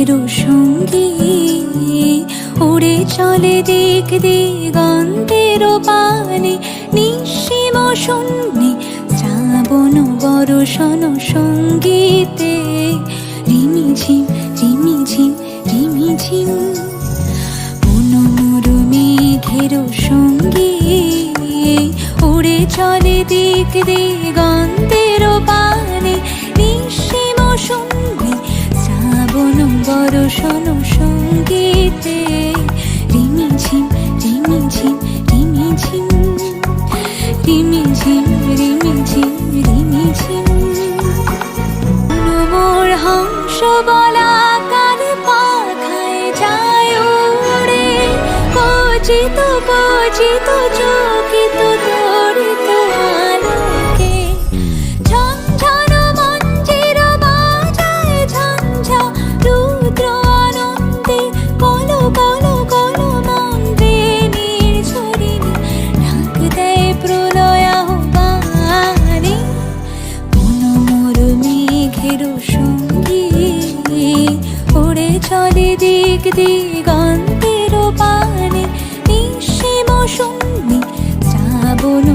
মেঘের সঙ্গী। উড়ে চলে দিক দিগন্তের পানে। নিঃসীম শূন্যে শ্রাবণ বরষণ সঙ্গীতে। রিমিঝিম রিমিঝিম রিমিঝিম মনোমুরু মেঘের সঙ্গী। উড়ে চলে দিক দিগন্তের বরষণ সঙ্গীতে রিমিঝিম রিমিঝিম রিমিঝিম রিমিঝিম রিমিঝিম রিমিঝিম মোর হংস বলা কার পাখায় যায় উড়ে কচিত কচিত দিক দিগন্তের পানে নিঃসীম শূন্য শ্রাবণ